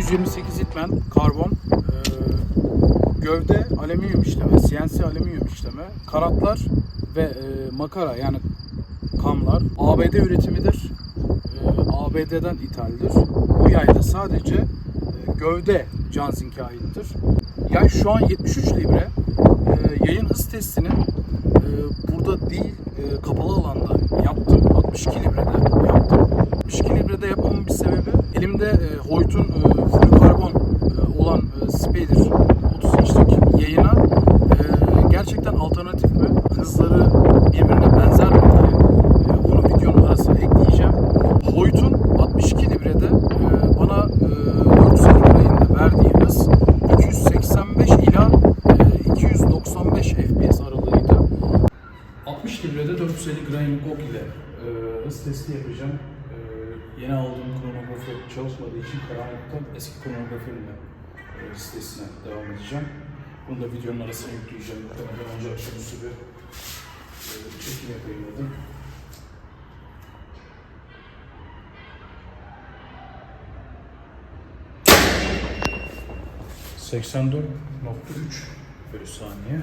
M128 Hitman karbon e, gövde alüminyum işleme, CNC alüminyum işleme, kanatlar ve e, makara yani kamlar ABD üretimidir. E, ABD'den ithaldir. Bu yayda sadece e, gövde Janzink'e aittir. Yay şu an 73 libre. E, yayın hız testini e, burada değil e, kapalı alanda yaptım. 62 librede yaptım. 62 librede yapmamın bir sebebi elimde e, Hoyt'un e, flukarbon e, olan e, Spader 30 inçlik yayına e, gerçekten alternatif mi? Hızları birbirine benzer mi diye onu videonun arasına ekleyeceğim. Hoyt'un 62 librede bana e, 450 lirayında verdiği hız 285 ila e, 295 FPS aralığıydı. 60 librede 450 gram GOG ile hız testi yapacağım. Çalışmadığı için karanlıktan eski kronografimle e, hız testine devam edeceğim. Bunu da videonun arasına yükleyeceğim. Muhtemelen önce akşamüstü bir e, çekim yapayım dedim. ...84.3 bölü saniye.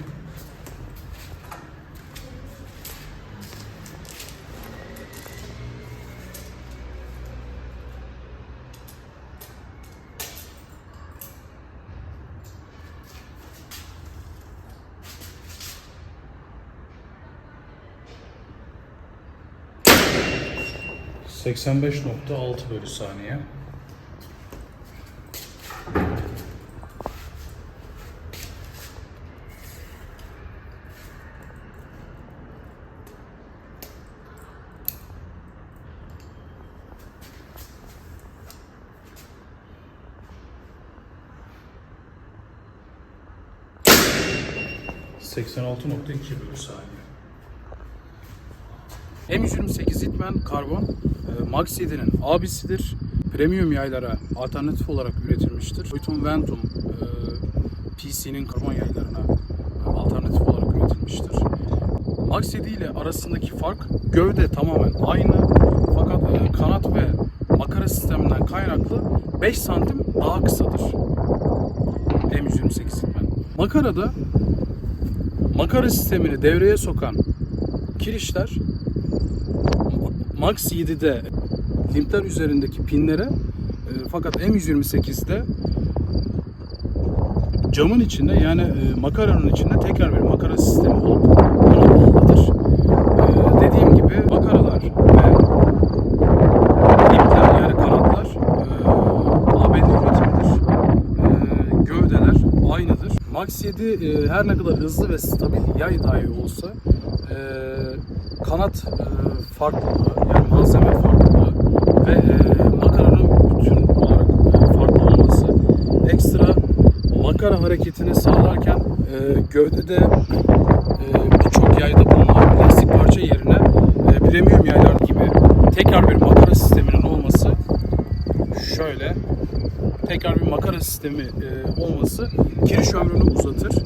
...85.6 bölü saniye. ...86.2 bölü saniye. M128 Hitman karbon e, Max 7'nin abisidir. Premium yaylara alternatif olarak üretilmiştir. Boyton Ventum e, PC'nin karbon yaylarına alternatif olarak üretilmiştir. Max 7 ile arasındaki fark gövde tamamen aynı fakat e, kanat ve makara sisteminden kaynaklı 5 santim daha kısadır. M128 Hitman. Makarada makara sistemini devreye sokan kirişler Max 7'de limpler üzerindeki pinlere e, fakat M128'de camın içinde yani e, makaranın içinde tekrar bir makara sistemi olup ona bağlıdır. E, dediğim gibi makaralar ve limpler yani kanatlar e, ABD üretimidir. E, gövdeler aynıdır. Max 7 e, her ne kadar hızlı ve stabil yay dahi olsa e, kanat e, farklılığı yani malzeme farklılığı ve e, makaranın bütün olarak e, farklı olması ekstra makara hareketini sağlarken e, gövdede e, birçok yayda bulunan plastik parça yerine e, premium yaylar gibi tekrar bir makara sisteminin olması şöyle tekrar bir makara sistemi e, olması kiriş ömrünü uzatır.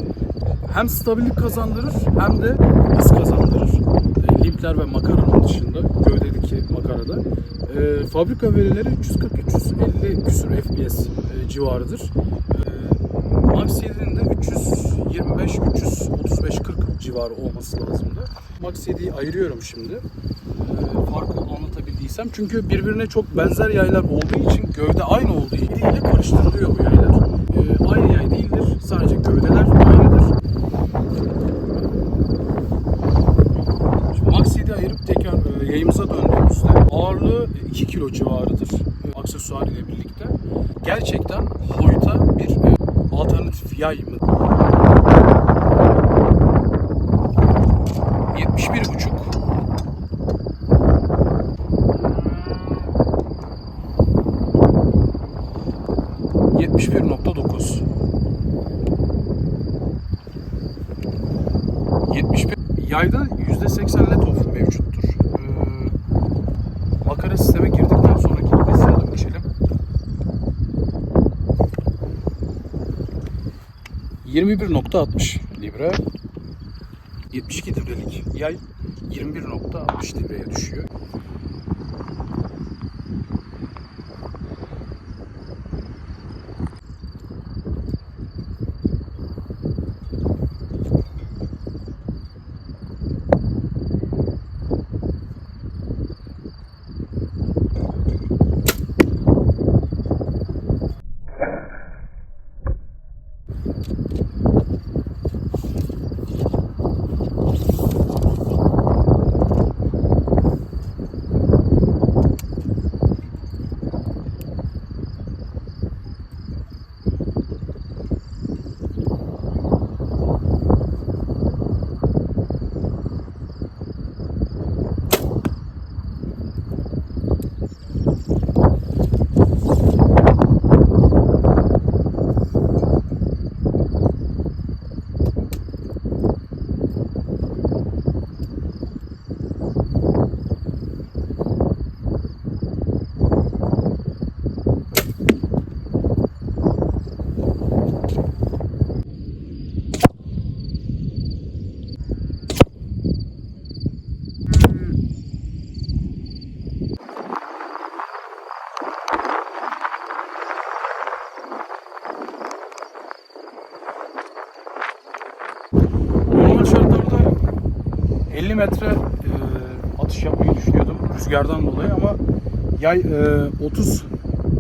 Hem stabilik kazandırır hem de hız kazandırır. E, limpler ve makaranın dışında gövdedeki makarada. E, fabrika verileri 340-350 küsur FPS e, civarıdır. E, Max 7'nin de 325, 335, 40 civarı olması lazımdı. Max 7'yi ayırıyorum şimdi. E, farkı anlatabildiysem. Çünkü birbirine çok benzer yaylar olduğu için gövde aynı olduğu için birbiriyle karıştırılıyor bu yaylar. E, aynı yay değildir. Sadece gövdeler aynıdır. Şimdi Max 7'yi ayırıp tekrar e, yayımıza döndüğümüzde ağırlığı 2 kilo civarıdır. E, aksesuar ile birlikte. Gerçekten Hoyt'a bir e, alternatif yay mı? 71 buçuk. Yetmiş bir nokta dokuz. Yetmiş bir. Yayda yüzde seksen let off mevcuttur. Ee, makara sisteme girdikten sonraki da geçelim. 21.60 libra 72 librelik yay 21.60 libreye düşüyor. 50 metre e, atış yapmayı düşünüyordum rüzgardan dolayı ama yay e, 30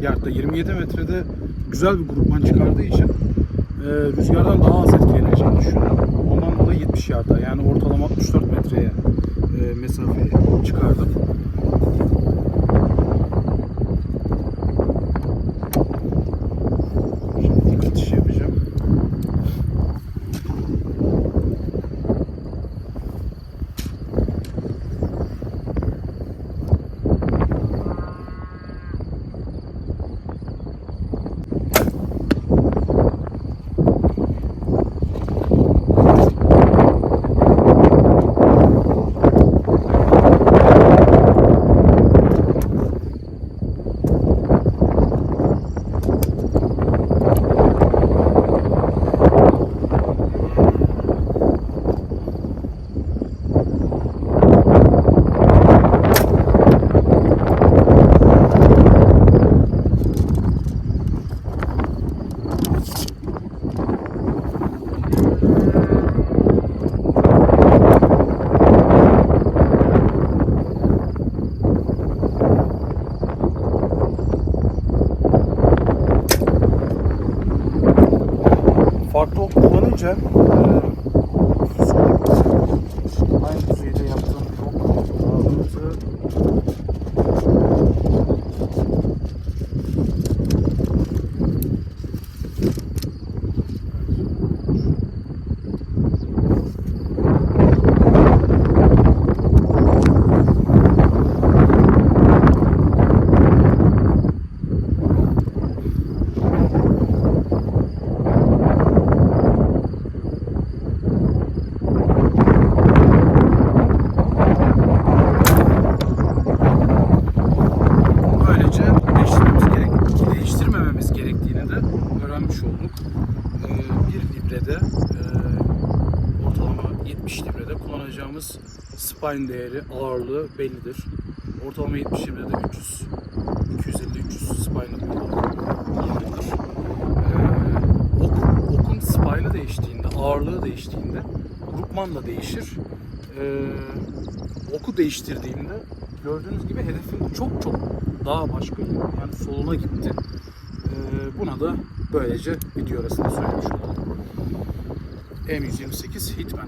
yardta 27 metrede güzel bir grupman çıkardığı için e, rüzgardan daha az etkileneceğini düşündüm. Ondan dolayı 70 yarda yani ortalama 64 metreye e, mesafe çıkardım. Şimdi ilk atış yapacağım. Farklı kullanınca e, aynı düzeyde yaptığım ok ağırlığı Böylece değiştirmemiz gerek, değiştirmememiz gerektiğini de öğrenmiş olduk. Ee, bir librede e, ortalama 70 librede kullanacağımız spine değeri, ağırlığı bellidir. Ortalama 70 librede 300, 250-300 spine kullanılır. Ee, ok, okun spine'ı değiştiğinde, ağırlığı değiştiğinde grupman da değişir. Ee, oku değiştirdiğimde gördüğünüz gibi hedefim çok çok daha başka yani soluna gitti. Ee, buna da böylece video arasında söylemiş oldum. M128 Hitman.